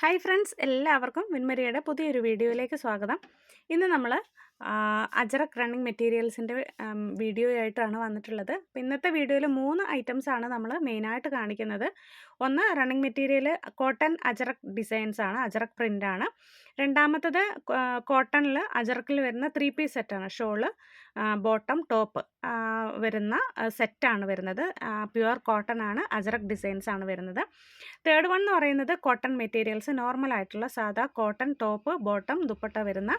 Hi friends എല്ലാവർക്കും വിൻമരിയുടെ പുതിയൊരു വീഡിയോയിലേക്ക് സ്വാഗതം. ഇന്ന് നമ്മൾ അജറക് റണ്ണിങ് മെറ്റീരിയൽസിന്റെ വീഡിയോ ആയിട്ടാണ് വന്നിട്ടുള്ളത്. അപ്പോൾ ഇന്നത്തെ വീഡിയോയിൽ മൂന്ന് ഐറ്റംസ് ആണ് നമ്മൾ മെയിനായിട്ട് കാണിക്കുന്നത്. ഒന്ന് running material cotton Ajrak designs ആണ് അജറക് പ്രിന്റ് ആണ്. രണ്ടാമത്തത് കോട്ടണിൽ അജറക്കിൽ വരുന്ന ത്രീ പീസ് സെറ്റാണ് ഷോൾ ബോട്ടം ടോപ്പ് വരുന്ന സെറ്റാണ് വരുന്നത്. പ്യുവർ കോട്ടൺ ആണ് അജറക് ഡിസൈൻസ് ആണ് വരുന്നത്. തേർഡ് വൺ എന്ന് പറയുന്നത് കോട്ടൺ മെറ്റീരിയൽസ് നോർമൽ ആയിട്ടുള്ള സാധാ കോട്ടൺ ടോപ്പ് ബോട്ടം ദുപ്പട്ട വരുന്ന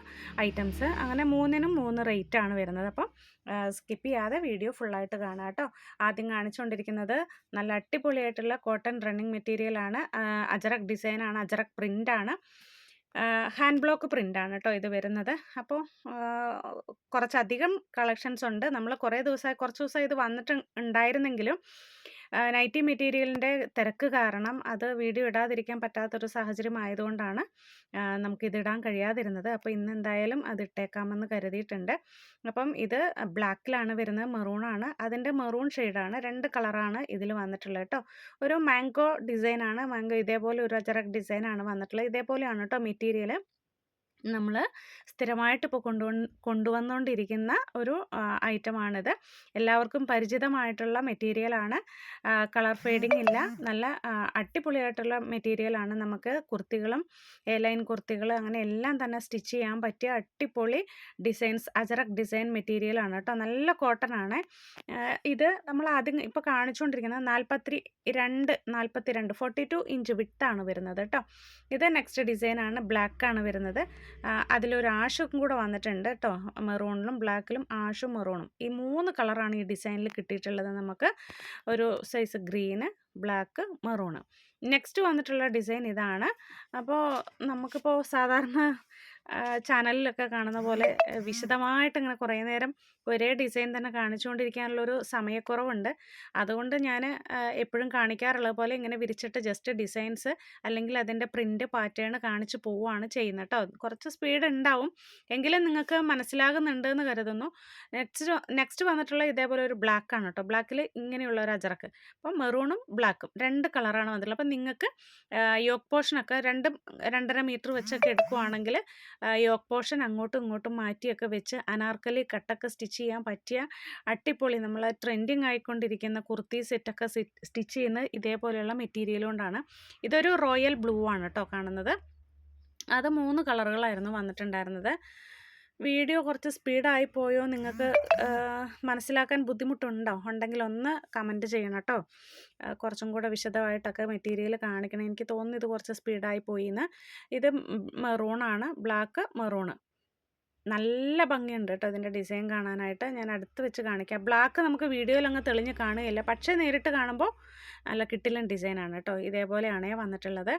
ഐറ്റംസ് അങ്ങനെ മൂന്നിനും മൂന്ന് ആണ് വരുന്നത്. അപ്പം സ്കിപ്പ് ചെയ്യാതെ വീഡിയോ ഫുള്ളായിട്ട് കാണാം കേട്ടോ. ആദ്യം കാണിച്ചുകൊണ്ടിരിക്കുന്നത് നല്ല അടിപൊളിയായിട്ടുള്ള കോട്ടൺ റണ്ണിങ് മെറ്റീരിയലാണ് അജറക് ഡിസൈനാണ് അജറക് പ്രിന്റാണ് ഹാൻഡ് ബ്ലോക്ക് പ്രിന്റാണ് കേട്ടോ ഇത് വരുന്നത്. അപ്പോൾ കുറച്ചധികം കളക്ഷൻസ് ഉണ്ട്. നമ്മൾ കുറേ ദിവസമായി കുറച്ച് ദിവസമായി ഇത് വന്നിട്ട് ഉണ്ടായിരുന്നെങ്കിലും നൈറ്റി മെറ്റീരിയലിന്റെ തിരക്ക് കാരണം അത് വീഡിയോ ഇടാതിരിക്കാൻ പറ്റാത്തൊരു സാഹചര്യം ആയതുകൊണ്ടാണ് നമുക്കിതിടാൻ കഴിയാതിരുന്നത്. അപ്പോൾ ഇന്ന് എന്തായാലും അത് ഇട്ടേക്കാമെന്ന് കരുതിയിട്ടുണ്ട്. അപ്പം ഇത് ബ്ലാക്കിലാണ് വരുന്നത് മെറൂണാണ് അതിന്റെ മെറൂൺ ഷെയ്ഡാണ് രണ്ട് കളറാണ് ഇതിൽ വന്നിട്ടുള്ളത് കേട്ടോ. ഒരു മാംഗോ ഡിസൈനാണ് മാംഗോ ഇതേപോലെ ഒരു അജറക് ഡിസൈനാണ് വന്നിട്ടുള്ളത്. ഇതേപോലെയാണ് കേട്ടോ മെറ്റീരിയൽ നമ്മൾ സ്ഥിരമായിട്ട് ഇപ്പോൾ കൊണ്ടു കൊണ്ടുവന്നുകൊണ്ടിരിക്കുന്ന ഒരു ഐറ്റമാണിത്. എല്ലാവർക്കും പരിചിതമായിട്ടുള്ള മെറ്റീരിയലാണ്. കളർ ഫെയ്ഡിങ് ഇല്ല. നല്ല അടിപൊളിയായിട്ടുള്ള മെറ്റീരിയലാണ് നമുക്ക് കുർത്തികളും എ ലൈൻ കുർത്തികൾ അങ്ങനെ എല്ലാം തന്നെ സ്റ്റിച്ച് ചെയ്യാൻ പറ്റിയ അടിപൊളി ഡിസൈൻസ് അജറക് ഡിസൈൻ മെറ്റീരിയലാണ് കേട്ടോ. നല്ല കോട്ടൺ ആണ് ഇത് നമ്മൾ ആദ്യം ഇപ്പോൾ കാണിച്ചുകൊണ്ടിരിക്കുന്നത് നാൽപ്പത്തി രണ്ട് നാൽപ്പത്തി രണ്ട് ഫോർട്ടി ടു ഇഞ്ച് വിട്ടാണ് വരുന്നത് കേട്ടോ. ഇത് നെക്സ്റ്റ് ഡിസൈനാണ് ബ്ലാക്കാണ് വരുന്നത്. അതിലൊരു ആഷും കൂടെ വന്നിട്ടുണ്ട് കേട്ടോ. മെറൂണിലും ബ്ലാക്കിലും ആഷും മെറൂണും. ഈ മൂന്ന് കളറാണ് ഈ ഡിസൈനിൽ കിട്ടിയിട്ടുള്ളത് നമുക്ക്. ഒരു size green black maroon. Next വന്നിട്ടുള്ള ഡിസൈൻ ഇതാണ്. അപ്പോൾ നമുക്കിപ്പോൾ സാധാരണ ചാനലിലൊക്കെ കാണുന്ന പോലെ വിശദമായിട്ട് ഇങ്ങനെ കുറേ നേരം ഒരേ ഡിസൈൻ തന്നെ കാണിച്ചുകൊണ്ടിരിക്കാനുള്ളൊരു സമയക്കുറവുണ്ട്. അതുകൊണ്ട് ഞാൻ എപ്പോഴും കാണിക്കാറുള്ളത് പോലെ ഇങ്ങനെ വിരിച്ചിട്ട് ജസ്റ്റ് ഡിസൈൻസ് അല്ലെങ്കിൽ അതിന്റെ പ്രിന്റ് പാറ്റേൺ കാണിച്ച് പോവുകയാണ് ചെയ്യുന്നത് കേട്ടോ കുറച്ച് സ്പീഡ് ഉണ്ടാവും. എങ്കിലും നിങ്ങൾക്ക് മനസ്സിലാകുന്നുണ്ട് എന്ന് കരുതുന്നു. നെക്സ്റ്റ് നെക്സ്റ്റ് വന്നിട്ടുള്ള ഇതേപോലെ ഒരു ബ്ലാക്ക് ആണ് കേട്ടോ ബ്ലാക്കിൽ ഇങ്ങനെയുള്ള ഒരു അജറക്ക്. അപ്പം മെറൂണും ബ്ലാക്കും രണ്ട് കളറാണ് വന്നിട്ടുള്ളത്. അപ്പം നിങ്ങൾക്ക് യോക്ക് പോർഷനൊക്കെ രണ്ട് രണ്ടര മീറ്റർ വെച്ചൊക്കെ എടുക്കുവാണെങ്കിൽ യോക്ക് പോർഷൻ അങ്ങോട്ടും ഇങ്ങോട്ടും മാറ്റിയൊക്കെ വെച്ച് അനാർക്കലി കട്ടൊക്കെ സ്റ്റിച്ച് ചെയ്യാൻ പറ്റിയ അട്ടിപ്പൊളി നമ്മൾ ട്രെൻഡിങ് ആയിക്കൊണ്ടിരിക്കുന്ന കുർത്തി സെറ്റൊക്കെ സ്റ്റിച്ച് ചെയ്യുന്ന ഇതേപോലെയുള്ള മെറ്റീരിയൽ കൊണ്ടാണ്. ഇതൊരു റോയൽ ബ്ലൂ ആണ് കേട്ടോ കാണുന്നത്. അത് മൂന്ന് കളറുകളായിരുന്നു വന്നിട്ടുണ്ടായിരുന്നത്. വീഡിയോ കുറച്ച് സ്പീഡായി പോയോ നിങ്ങൾക്ക് മനസ്സിലാക്കാൻ ബുദ്ധിമുട്ടുണ്ടോ? ഉണ്ടെങ്കിൽ ഒന്ന് കമന്റ് ചെയ്യണം കേട്ടോ കുറച്ചും കൂടെ വിശദമായിട്ടൊക്കെ മെറ്റീരിയൽ കാണിക്കണം. എനിക്ക് തോന്നുന്നു ഇത് കുറച്ച് സ്പീഡായി പോയി എന്ന് ഇത് മെറൂണാണ് ബ്ലാക്ക് മെറൂണ് നല്ല ഭംഗിയുണ്ട് കേട്ടോ ഇതിന്റെ ഡിസൈൻ കാണാനായിട്ട്. ഞാൻ അടുത്ത് വെച്ച് കാണിക്കാം. ബ്ലാക്ക് നമുക്ക് വീഡിയോയിൽ അങ്ങ് തെളിഞ്ഞ് കാണുകയില്ല. പക്ഷേ നേരിട്ട് കാണുമ്പോൾ നല്ല കിട്ടിലും ഡിസൈനാണ് കേട്ടോ ഇതേപോലെയാണ് വന്നിട്ടുള്ളത്.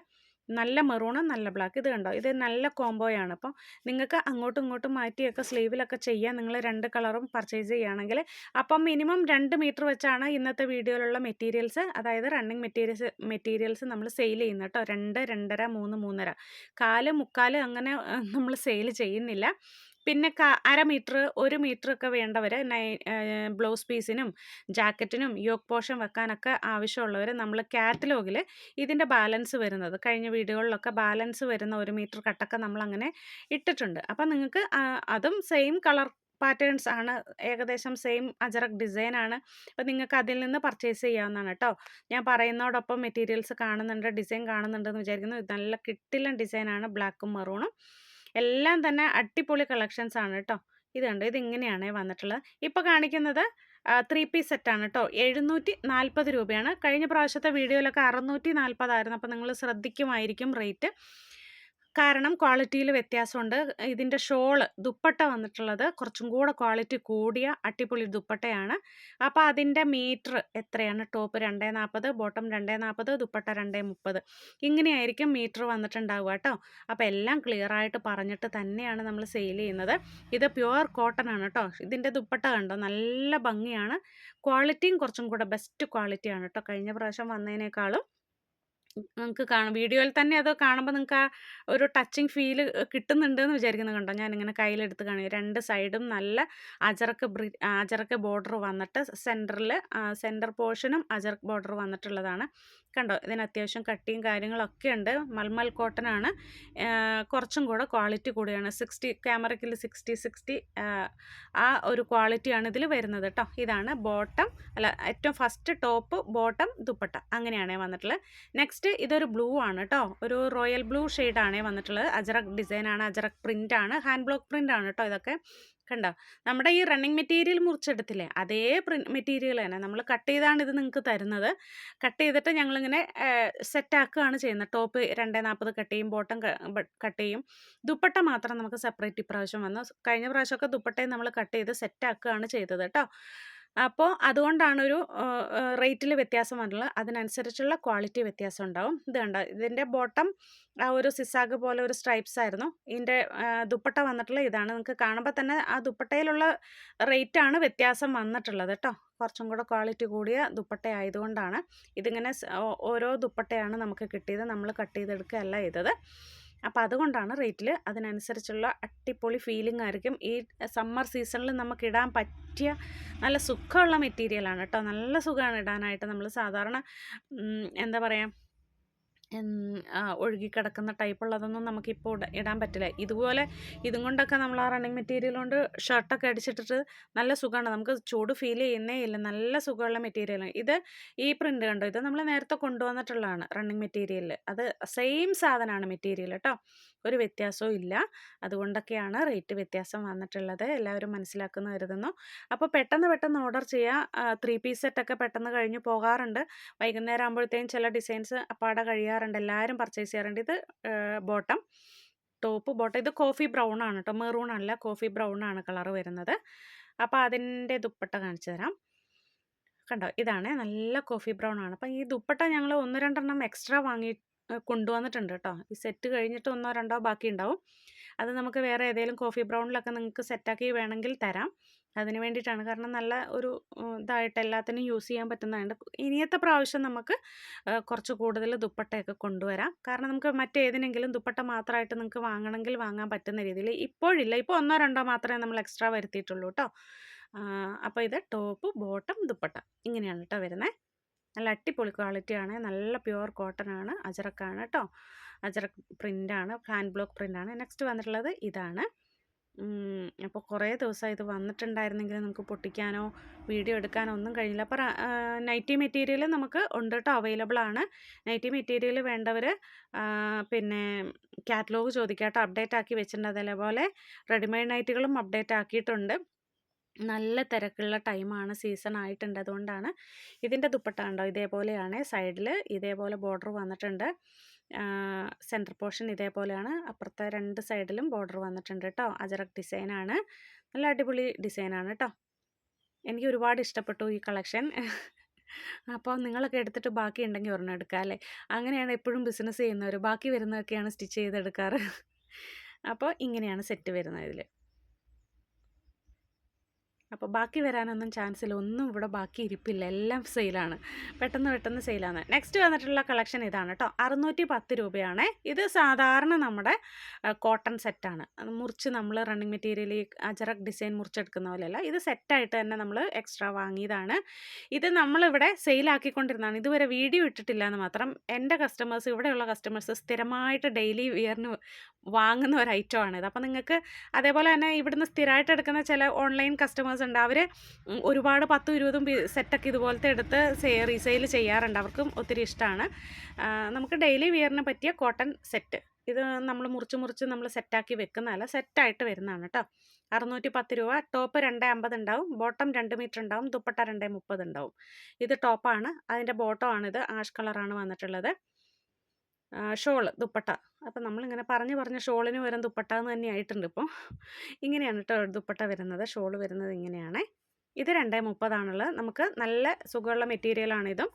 നല്ല മെറൂണും നല്ല ബ്ലാക്ക്. ഇത് കണ്ടോ? ഇത് നല്ല കോംബോയാണ് അപ്പോൾ നിങ്ങൾക്ക് അങ്ങോട്ടും ഇങ്ങോട്ടും മാറ്റിയൊക്കെ സ്ലീവിലൊക്കെ ചെയ്യാൻ നിങ്ങൾ രണ്ട് കളറും പർച്ചേസ് ചെയ്യുകയാണെങ്കിൽ അപ്പം മിനിമം രണ്ട് മീറ്റർ വെച്ചാണ് ഇന്നത്തെ വീഡിയോയിലുള്ള മെറ്റീരിയൽസ്. അതായത് റണ്ണിങ് മെറ്റീരിയൽസ് മെറ്റീരിയൽസ് നമ്മൾ സെയിൽ ചെയ്യുന്നത് കേട്ടോ രണ്ട് രണ്ടര മൂന്ന് മൂന്നര. കാൽ മുക്കാൽ അങ്ങനെ നമ്മൾ സെയിൽ ചെയ്യുന്നില്ല. പിന്നെ അര മീറ്റർ ഒരു മീറ്റർ ഒക്കെ വേണ്ടവർ നൈ ബ്ലൗസ് പീസിനും ജാക്കറ്റിനും യോക്ക് പോഷൻ വെക്കാനൊക്കെ ആവശ്യമുള്ളവർ നമ്മൾ കാറ്റലോഗിൽ ഇതിന്റെ ബാലൻസ് വരുന്നത്. കഴിഞ്ഞ വീഡിയോകളിലൊക്കെ ബാലൻസ് വരുന്ന ഒരു മീറ്റർ കട്ടൊക്കെ നമ്മളങ്ങനെ ഇട്ടിട്ടുണ്ട്. അപ്പം നിങ്ങൾക്ക് അതും സെയിം കളർ പാറ്റേൺസ് ആണ്. ഏകദേശം സെയിം അജറക് ഡിസൈൻ ആണ്. അപ്പോൾ നിങ്ങൾക്ക് അതിൽ നിന്ന് പർച്ചേസ് ചെയ്യാവുന്നതാണ് കേട്ടോ ഞാൻ പറയുന്നതോടൊപ്പം മെറ്റീരിയൽസ് കാണുന്നുണ്ട് ഡിസൈൻ കാണുന്നുണ്ടെന്ന് വിചാരിക്കുന്നു. നല്ല കിട്ടില്ല ഡിസൈനാണ് ബ്ലാക്കും മെറൂണും. എല്ലാം തന്നെ അടിപൊളി കളക്ഷൻസ് ആണ് കേട്ടോ ഇത് കണ്ടോ ഇത് ഇങ്ങനെയാണ് വന്നിട്ടുള്ളത്. ഇപ്പോൾ കാണിക്കുന്നത് ത്രീ പീസ് സെറ്റാണ് കേട്ടോ എഴുന്നൂറ്റി നാൽപ്പത് രൂപയാണ്. കഴിഞ്ഞ പ്രാവശ്യത്തെ വീഡിയോയിലൊക്കെ അറുന്നൂറ്റി നാൽപ്പതായിരുന്നു അപ്പോൾ നിങ്ങൾ ശ്രദ്ധിക്കുമായിരിക്കും റേറ്റ്. കാരണം ക്വാളിറ്റിയിൽ വ്യത്യാസമുണ്ട്. ഇതിന്റെ ഷോൾ ദുപ്പട്ട വന്നിട്ടുള്ളത് കുറച്ചും കൂടെ ക്വാളിറ്റി കൂടിയ അട്ടിപ്പൊളി ദുപ്പട്ടയാണ്. അപ്പോൾ അതിന്റെ മീറ്റർ എത്രയാണ്? ടോപ്പ് രണ്ടേ നാൽപ്പത് ബോട്ടം രണ്ടേ നാൽപ്പത് ദുപ്പട്ട രണ്ടേ മുപ്പത്. ഇങ്ങനെയായിരിക്കും മീറ്റർ വന്നിട്ടുണ്ടാവുക കേട്ടോ. അപ്പോൾ എല്ലാം ക്ലിയർ ആയിട്ട് പറഞ്ഞിട്ട് തന്നെയാണ് നമ്മൾ സെയിൽ ചെയ്യുന്നത്. ഇത് പ്യുവർ കോട്ടൺ ആണ് കേട്ടോ. ഇതിന്റെ ദുപ്പട്ട കണ്ടോ? നല്ല ഭംഗിയാണ്. ക്വാളിറ്റിയും കുറച്ചും കൂടെ ബെസ്റ്റ് ക്വാളിറ്റിയാണ് കേട്ടോ. കഴിഞ്ഞ പ്രാവശ്യം വന്നതിനേക്കാളും. നിങ്ങൾക്ക് കാണും. വീഡിയോയിൽ തന്നെ അത് കാണുമ്പോൾ നിങ്ങൾക്ക് ആ ഒരു ടച്ചിങ് ഫീൽ കിട്ടുന്നുണ്ട് എന്ന് വിചാരിക്കുന്നത് കണ്ടോ? ഞാനിങ്ങനെ കയ്യിലെടുത്ത് കാണും രണ്ട് സൈഡും നല്ല അജറക്ക് ബ്രി അജറക്ക് ബോർഡർ വന്നിട്ട് സെന്ററിൽ സെന്റർ പോർഷനും അജറക്ക് ബോർഡർ വന്നിട്ടുള്ളതാണ്. കണ്ടോ? ഇതിന് അത്യാവശ്യം കട്ടിയും കാര്യങ്ങളൊക്കെ ഉണ്ട്. മൽമൽ കോട്ടൺ ആണ്. കുറച്ചും കൂടെ ക്വാളിറ്റി കൂടിയാണ്. സിക്സ്റ്റി ക്യാമറയ്ക്കിൽ സിക്സ്റ്റി സിക്സ്റ്റി ആ ഒരു ക്വാളിറ്റിയാണ് ഇതിൽ വരുന്നത് കേട്ടോ ഇതാണ് ബോട്ടം അല്ല ഏറ്റവും ഫസ്റ്റ് ടോപ്പ് ബോട്ടം ദുപ്പട്ട. അങ്ങനെയാണ് വന്നിട്ടുള്ളത് നെക്സ്റ്റ് ഇതൊരു ബ്ലൂ ആണ് കേട്ടോ ഒരു റോയൽ ബ്ലൂ ഷെയ്ഡാണ് വന്നിട്ടുള്ളത്. അജറക് ഡിസൈനാണ് അജറക് പ്രിന്റ് ആണ്. ഹാൻഡ് ബ്ലോക്ക് പ്രിന്റ് ആണ് കേട്ടോ ഇതൊക്കെ. കണ്ടോ? നമ്മുടെ ഈ റണ്ണിങ് മെറ്റീരിയൽ മുറിച്ചെടുത്തില്ലേ? അതേ മെറ്റീരിയൽ തന്നെ. നമ്മൾ കട്ട് ചെയ്താണ് ഇത് നിങ്ങൾക്ക് തരുന്നത്. കട്ട് ചെയ്തിട്ട് ഞങ്ങളിങ്ങനെ സെറ്റാക്കുകയാണ് ചെയ്യുന്നത്. ടോപ്പ് രണ്ടേ നാൽപ്പത് കട്ട് ചെയ്യും ബോട്ടം കട്ട് ചെയ്യും. ദുപ്പട്ട മാത്രം നമുക്ക് സെപ്പറേറ്റ് ഇപ്രാവശ്യം വന്നു. കഴിഞ്ഞ പ്രാവശ്യമൊക്കെ ദുപ്പട്ടയും നമ്മൾ കട്ട് ചെയ്ത് സെറ്റാക്കുകയാണ് ചെയ്തത് കേട്ടോ. അപ്പോൾ അതുകൊണ്ടാണ് ഒരു റേറ്റിൽ വ്യത്യാസം വന്നുള്ളത് അതിനനുസരിച്ചുള്ള ക്വാളിറ്റി വ്യത്യാസം ഉണ്ടാവും. ഇത് കണ്ട? ഇതിന്റെ ബോട്ടം ആ ഒരു സിസാഗ് പോലെ ഒരു സ്ട്രൈപ്സ് ആയിരുന്നു. ഇതിന്റെ ദുപ്പട്ട വന്നിട്ടുള്ള ഇതാണ്. നിങ്ങൾക്ക് കാണുമ്പോൾ തന്നെ ആ ദുപ്പട്ടയിലുള്ള റേറ്റാണ് വ്യത്യാസം വന്നിട്ടുള്ളത് കേട്ടോ. കുറച്ചും കൂടെ ക്വാളിറ്റി കൂടിയ ദുപ്പട്ട ആയതുകൊണ്ടാണ് ഇതിങ്ങനെ ഓരോ ദുപ്പട്ടയാണ് നമുക്ക് കിട്ടിയത്. നമ്മൾ കട്ട് ചെയ്തെടുക്കുകയല്ല ചെയ്തത്. അപ്പോൾ അതുകൊണ്ടാണ് റേറ്റിൽ അതിനനുസരിച്ചുള്ള അട്ടിപ്പൊളി ഫീലിംഗ് ആയിരിക്കും. ഈ സമ്മർ സീസണിൽ നമുക്ക് ഇടാൻ പറ്റിയ നല്ല സുഖമുള്ള മെറ്റീരിയലാണ് കേട്ടോ നല്ല സുഖമാണ് ഇടാനായിട്ട് നമ്മൾ സാധാരണ എന്താ പറയുക ഒഴുകിക്കിടക്കുന്ന ടൈപ്പുള്ളതൊന്നും നമുക്കിപ്പോൾ ഇടാൻ പറ്റില്ല. ഇതുപോലെ ഇതും കൊണ്ടൊക്കെ നമ്മൾ ആ റണ്ണിങ് മെറ്റീരിയൽ കൊണ്ട് ഷർട്ടൊക്കെ അടിച്ചിട്ടിട്ട് നല്ല സുഖമാണ് നമുക്ക് ചൂട് ഫീൽ ചെയ്യുന്നേ ഇല്ല. നല്ല സുഖമുള്ള മെറ്റീരിയലാണ് ഇത് ഈ പ്രിന്റ് കണ്ടോ? ഇത് നമ്മൾ നേരത്തെ കൊണ്ടുവന്നിട്ടുള്ളതാണ് റണ്ണിങ് മെറ്റീരിയൽ അത് സെയിം സാധനമാണ് മെറ്റീരിയൽ കേട്ടോ ഒരു വ്യത്യാസവും ഇല്ല. അതുകൊണ്ടൊക്കെയാണ് റേറ്റ് വ്യത്യാസം വന്നിട്ടുള്ളത്. എല്ലാവരും മനസ്സിലാക്കുന്ന കരുതുന്നു. അപ്പോൾ പെട്ടെന്ന് പെട്ടെന്ന് ഓർഡർ ചെയ്യുക ത്രീ പീസ് സെറ്റൊക്കെ പെട്ടെന്ന് കഴിഞ്ഞ് പോകാറുണ്ട്. വൈകുന്നേരം ആകുമ്പോഴത്തേക്കും ചില ഡിസൈൻസ് അപ്പാടെ കഴിയാറുണ്ട്. എല്ലാവരും പർച്ചേസ് ചെയ്യാറുണ്ട്. ഇത് ബോട്ടം ടോപ്പ് ബോട്ടം ഇത് കോഫി ബ്രൗൺ ആണ് കേട്ടോ മെറൂൺ അല്ല കോഫി ബ്രൗൺ ആണ് കളർ വരുന്നത്. അപ്പോൾ അതിന്റെ ദുപ്പട്ട കാണിച്ചു തരാം. കണ്ടോ? ഇതാണ് നല്ല കോഫി ബ്രൗൺ ആണ്. അപ്പം ഈ ദുപ്പട്ട ഞങ്ങൾ ഒന്ന് രണ്ടെണ്ണം എക്സ്ട്രാ വാങ്ങി കൊണ്ടുവന്നിട്ടുണ്ട് കേട്ടോ ഈ സെറ്റ് കഴിഞ്ഞിട്ട് ഒന്നോ രണ്ടോ ബാക്കി ഉണ്ടാവും അത് നമുക്ക് വേറെ ഏതെങ്കിലും കോഫി ബ്രൗണിലൊക്കെ നിങ്ങൾക്ക് സെറ്റാക്കി വേണമെങ്കിൽ തരാം. അതിന് വേണ്ടിയിട്ടാണ്. കാരണം നല്ല ഒരു ഇതായിട്ട് എല്ലാത്തിനും യൂസ് ചെയ്യാൻ പറ്റുന്നതുകൊണ്ട് ഇനിയത്തെ പ്രാവശ്യം നമുക്ക് കുറച്ച് കൂടുതൽ ദുപ്പട്ടയൊക്കെ കൊണ്ടുവരാം. കാരണം നമുക്ക് മറ്റേതിനെങ്കിലും ദുപ്പട്ട മാത്രമായിട്ട് നിങ്ങൾക്ക് വാങ്ങണമെങ്കിൽ വാങ്ങാൻ പറ്റുന്ന രീതിയിൽ ഇപ്പോഴില്ല. ഇപ്പോൾ ഒന്നോ രണ്ടോ മാത്രമേ നമ്മൾ എക്സ്ട്രാ വരുത്തിയിട്ടുള്ളൂ കേട്ടോ അപ്പോൾ ഇത് ടോപ്പ് ബോട്ടം ദുപ്പട്ട ഇങ്ങനെയാണ് കേട്ടോ വരുന്നത് നല്ല അടിപൊളി ക്വാളിറ്റിയാണ് നല്ല പ്യുവർ കോട്ടൺ ആണ്. അജറക്കാണ് കേട്ടോ അജറക് പ്രിന്റാണ്. ഹാൻഡ് ബ്ലോക്ക് പ്രിന്റാണ്. നെക്സ്റ്റ് വന്നിട്ടുള്ളത് ഇതാണ്. അപ്പോൾ കുറേ ദിവസമായി ഇത് വന്നിട്ടുണ്ടായിരുന്നെങ്കിൽ നമുക്ക് പൊട്ടിക്കാനോ വീഡിയോ എടുക്കാനോ ഒന്നും കഴിഞ്ഞില്ല അപ്പോൾ നൈറ്റി മെറ്റീരിയൽ നമുക്ക് ഉണ്ട് കേട്ടോ അവൈലബിൾ ആണ്. നൈറ്റി മെറ്റീരിയൽ വേണ്ടവർ പിന്നെ കാറ്റലോഗ് ചോദിക്കാട്ടോ അപ്ഡേറ്റ് ആക്കി വെച്ചിട്ടുണ്ട് അതേപോലെ റെഡിമെയ്ഡ് നൈറ്റുകളും അപ്ഡേറ്റ് ആക്കിയിട്ടുണ്ട്. നല്ല തിരക്കുള്ള ടൈമാണ് സീസൺ ആയിട്ടുണ്ട് അതുകൊണ്ടാണ്. ഇതിന്റെ ദുപ്പട്ട കണ്ടോ? ഇതേപോലെയാണ്. സൈഡിൽ ഇതേപോലെ ബോർഡർ വന്നിട്ടുണ്ട്. സെന്റർ പോർഷൻ ഇതേപോലെയാണ്. അപ്പുറത്തെ രണ്ട് സൈഡിലും ബോർഡർ വന്നിട്ടുണ്ട് കേട്ടോ അജറക് ഡിസൈനാണ് നല്ല അടിപൊളി ഡിസൈനാണ് കേട്ടോ എനിക്ക് ഒരുപാട് ഇഷ്ടപ്പെട്ടു ഈ കളക്ഷൻ അപ്പോൾ നിങ്ങളൊക്കെ എടുത്തിട്ട് ബാക്കി ഉണ്ടെങ്കിൽ ഒരെണ്ണം എടുക്കാം അല്ലേ? അങ്ങനെയാണ് എപ്പോഴും ബിസിനസ് ചെയ്യുന്നവർ ബാക്കി വരുന്നതൊക്കെയാണ് സ്റ്റിച്ച് ചെയ്തെടുക്കാറ്. അപ്പോൾ ഇങ്ങനെയാണ് സെറ്റ് വരുന്നത് ഇതിൽ അപ്പോൾ ബാക്കി വരാനൊന്നും ചാൻസ് ഇല്ല ഒന്നും ഇവിടെ ബാക്കി ഇരിപ്പില്ല. എല്ലാം സെയിലാണ്. പെട്ടെന്ന് പെട്ടെന്ന് സെയിലാണ്. നെക്സ്റ്റ് വന്നിട്ടുള്ള കളക്ഷൻ ഇതാണ് കേട്ടോ അറുന്നൂറ്റി പത്ത് രൂപയാണ്. ഇത് സാധാരണ നമ്മുടെ കോട്ടൺ സെറ്റാണ് മുറിച്ച് നമ്മൾ റണ്ണിങ് മെറ്റീരിയൽ അജറക് ഡിസൈൻ മുറിച്ചെടുക്കുന്ന പോലെയല്ല. ഇത് സെറ്റായിട്ട് തന്നെ നമ്മൾ എക്സ്ട്രാ വാങ്ങിയതാണ്. ഇത് നമ്മളിവിടെ സെയിലാക്കിക്കൊണ്ടിരുന്നതാണ് ഇതുവരെ വീഡിയോ ഇട്ടിട്ടില്ല എന്ന് മാത്രം. എന്റെ കസ്റ്റമേഴ്സ് ഇവിടെയുള്ള കസ്റ്റമേഴ്സ് സ്ഥിരമായിട്ട് ഡെയിലി വിയറിന് വാങ്ങുന്ന ഒരു ഐറ്റമാണിത് അപ്പോൾ നിങ്ങൾക്ക് അതേപോലെ തന്നെ ഇവിടുന്ന് സ്ഥിരമായിട്ട് എടുക്കുന്ന ചില ഓൺലൈൻ കസ്റ്റമേഴ്സ് ഉണ്ട്. അവർ ഒരുപാട് പത്തും ഇരുപതും സെറ്റൊക്കെ ഇതുപോലത്തെ എടുത്ത് റീസെയിൽ ചെയ്യാറുണ്ട്. അവർക്കും ഒത്തിരി ഇഷ്ടമാണ്. നമുക്ക് ഡെയിലി വിയറിന് പറ്റിയ കോട്ടൺ സെറ്റ്. ഇത് നമ്മൾ മുറിച്ച് മുറിച്ച് നമ്മൾ സെറ്റാക്കി വെക്കുന്നതല്ല സെറ്റായിട്ട് വരുന്നതാണ് കേട്ടോ. അറുന്നൂറ്റി പത്ത് രൂപ. ടോപ്പ് രണ്ട് അമ്പത് ഉണ്ടാവും. ബോട്ടം രണ്ട് മീറ്റർ ഉണ്ടാവും. ദുപ്പട്ട രണ്ട് മുപ്പത് ഉണ്ടാവും. ഇത് ടോപ്പാണ്. അതിന്റെ ഇത് ആഷ് കളറാണ് വന്നിട്ടുള്ളത്. ഷോൾ ദുപ്പട്ട. അപ്പം നമ്മളിങ്ങനെ പറഞ്ഞ് പറഞ്ഞ് ഷോളിന് വരും ദുപ്പട്ട എന്ന് തന്നെ ആയിട്ടുണ്ട് ഇപ്പോൾ ഇങ്ങനെയാണ് കേട്ടോ ദുപ്പട്ട വരുന്നത് ഷോൾ വരുന്നത് ഇങ്ങനെയാണ്. ഇത് രണ്ടേ മുപ്പതാണുള്ളത്. നമുക്ക് നല്ല സുഖമുള്ള മെറ്റീരിയലാണിതും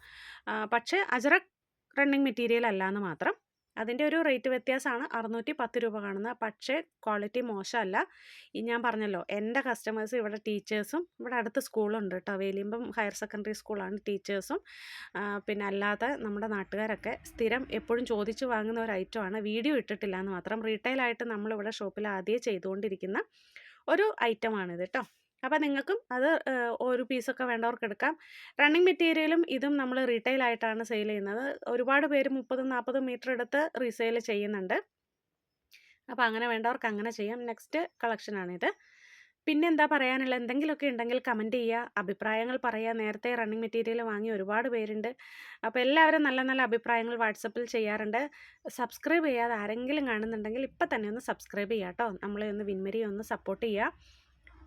പക്ഷേ അജറക് റണ്ണിങ് മെറ്റീരിയൽ അല്ല എന്ന് മാത്രം അതിന്റെ ഒരു റേറ്റ് വ്യത്യാസമാണ് അറുന്നൂറ്റി പത്ത് രൂപ കാണുന്നത്. പക്ഷേ ക്വാളിറ്റി മോശമല്ല. ഈ ഞാൻ പറഞ്ഞല്ലോ എന്റെ കസ്റ്റമേഴ്സ് ഇവിടെ ടീച്ചേഴ്സും ഇവിടെ അടുത്ത് സ്കൂളുണ്ട് കേട്ടോ. വേലിയമ്പം ഹയർ സെക്കൻഡറി സ്കൂളാണ് ടീച്ചേഴ്സും. പിന്നെ അല്ലാതെ നമ്മുടെ നാട്ടുകാരൊക്കെ സ്ഥിരം എപ്പോഴും ചോദിച്ചു വാങ്ങുന്ന ഒരു ഐറ്റമാണ് വീഡിയോ ഇട്ടിട്ടില്ല എന്ന് മാത്രം. റീറ്റെയിലായിട്ട് നമ്മളിവിടെ ഷോപ്പിൽ ആദ്യമേ ചെയ്തുകൊണ്ടിരിക്കുന്ന ഒരു ഐറ്റമാണിത് കേട്ടോ. അപ്പോൾ നിങ്ങൾക്കും അത് ഒരു പീസൊക്കെ വേണ്ടവർക്ക് എടുക്കാം റണ്ണിങ് മെറ്റീരിയലും ഇതും നമ്മൾ റീറ്റെയിൽ ആയിട്ടാണ് സെയിൽ ചെയ്യുന്നത്. ഒരുപാട് പേര് മുപ്പതും നാൽപ്പതും മീറ്റർ എടുത്ത് റീസെയിൽ ചെയ്യുന്നുണ്ട്. അപ്പോൾ അങ്ങനെ വേണ്ടവർക്ക് അങ്ങനെ ചെയ്യാം. നെക്സ്റ്റ് കളക്ഷനാണിത്. പിന്നെ എന്താ പറയാനുള്ളത്? എന്തെങ്കിലുമൊക്കെ ഉണ്ടെങ്കിൽ കമന്റ് ചെയ്യുക. അഭിപ്രായങ്ങൾ പറയുക. നേരത്തെ റണ്ണിങ് മെറ്റീരിയൽ വാങ്ങി ഒരുപാട് പേരുണ്ട്. അപ്പോൾ എല്ലാവരും നല്ല നല്ല അഭിപ്രായങ്ങൾ വാട്സപ്പിൽ ചെയ്യാറുണ്ട്. സബ്സ്ക്രൈബ് ചെയ്യാതെ ആരെങ്കിലും കാണുന്നുണ്ടെങ്കിൽ ഇപ്പം തന്നെ ഒന്ന് സബ്സ്ക്രൈബ് ചെയ്യാം കേട്ടോ. നമ്മളെ ഒന്ന് വിൻമരിയെ ഒന്ന് സപ്പോർട്ട് ചെയ്യുക.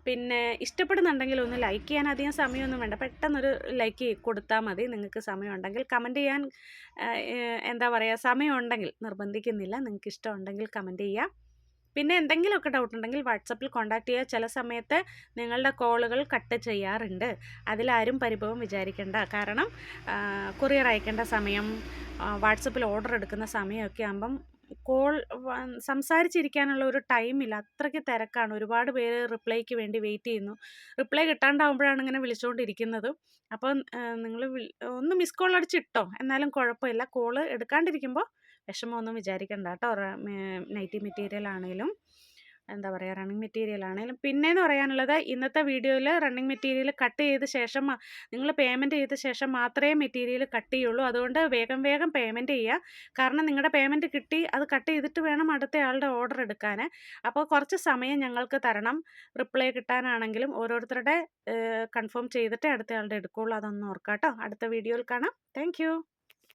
പിന്നെ ഇഷ്ടപ്പെടുന്നുണ്ടെങ്കിൽ ഒന്ന് ലൈക്ക് ചെയ്യാൻ അധികം സമയമൊന്നും വേണ്ട. പെട്ടെന്നൊരു ലൈക്ക് കൊടുത്താൽ മതി. നിങ്ങൾക്ക് സമയമുണ്ടെങ്കിൽ കമന്റ് ചെയ്യാൻ എന്താ പറയുക സമയമുണ്ടെങ്കിൽ നിർബന്ധിക്കുന്നില്ല. നിങ്ങൾക്ക് ഇഷ്ടമുണ്ടെങ്കിൽ കമന്റ് ചെയ്യാം. പിന്നെ എന്തെങ്കിലുമൊക്കെ ഡൗട്ട് ഉണ്ടെങ്കിൽ വാട്സപ്പിൽ കോൺടാക്ട് ചെയ്യുക. ചില സമയത്ത് നിങ്ങളുടെ കോളുകൾ കട്ട് ചെയ്യാറുണ്ട്. അതിലാരും പരിഭവം വിചാരിക്കേണ്ട. കാരണം കൊറിയർ അയക്കേണ്ട സമയം വാട്സപ്പിൽ ഓർഡർ എടുക്കുന്ന സമയമൊക്കെ ആകുമ്പം കോൾ സംസാരിച്ചിരിക്കാനുള്ള ഒരു ടൈമില്ല. അത്രയ്ക്ക് തിരക്കാണ്. ഒരുപാട് പേര് റിപ്ലൈക്ക് വേണ്ടി വെയിറ്റ് ചെയ്യുന്നു. റിപ്ലൈ കിട്ടാണ്ടാവുമ്പോഴാണ് ഇങ്ങനെ വിളിച്ചുകൊണ്ടിരിക്കുന്നത് അപ്പം നിങ്ങൾ ഒന്ന് മിസ് കോൾ അടിച്ചിട്ടോ എന്നാലും കുഴപ്പമില്ല. കോൾ എടുക്കാണ്ടിരിക്കുമ്പോൾ വിഷമമൊന്നും വിചാരിക്കണ്ട കേട്ടോ. നൈറ്റി മെറ്റീരിയൽ ആണെങ്കിലും എന്താ പറയുക റണ്ണിങ് മെറ്റീരിയൽ ആണെങ്കിലും പിന്നെയെന്ന് പറയാനുള്ളത് ഇന്നത്തെ വീഡിയോയിൽ റണ്ണിങ് മെറ്റീരിയൽ കട്ട് ചെയ്ത ശേഷം നിങ്ങൾ പേയ്മെന്റ് ചെയ്ത ശേഷം മാത്രമേ മെറ്റീരിയൽ കട്ട് ചെയ്യുള്ളൂ. അതുകൊണ്ട് വേഗം വേഗം പേയ്മെന്റ് ചെയ്യുക കാരണം നിങ്ങളുടെ പേയ്മെന്റ് കിട്ടി അത് കട്ട് ചെയ്തിട്ട് വേണം അടുത്തയാളുടെ ഓർഡർ എടുക്കാൻ അപ്പോൾ കുറച്ച് സമയം ഞങ്ങൾക്ക് തരണം. റിപ്ലൈ കിട്ടാനാണെങ്കിലും ഓരോരുത്തരുടെ കൺഫേം ചെയ്തിട്ടേ അടുത്തയാളുടെ എടുക്കുകയുള്ളൂ അതൊന്ന് കേട്ടോ അടുത്ത വീഡിയോയിൽ കാണാം. താങ്ക്